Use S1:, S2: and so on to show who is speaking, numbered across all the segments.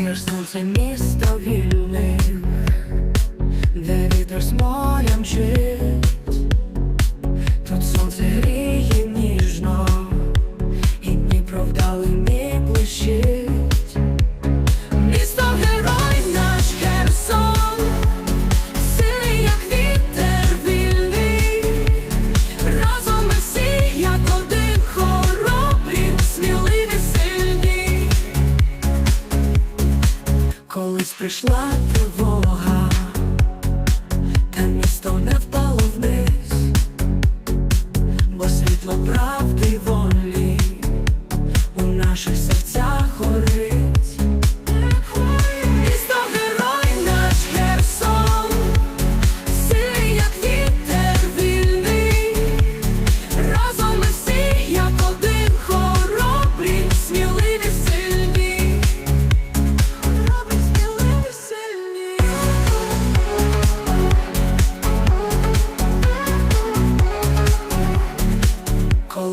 S1: Між сонцем місто вільним, де вітер з морем чи прийшла тривога, та місто не впало вниз, бо світло правди.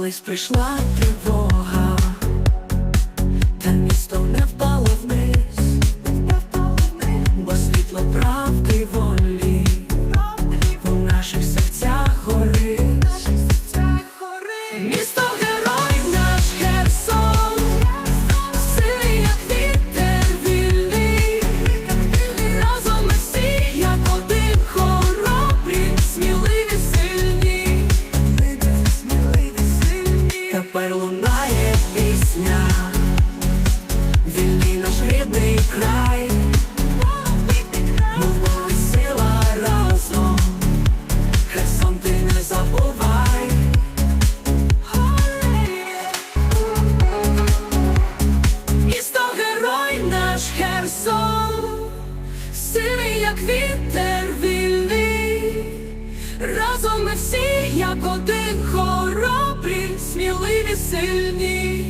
S1: Колись прийшла тривога, та місто не впало. як вітер вільний, разом ми всі, як один хоробрі, сміливі, сильні.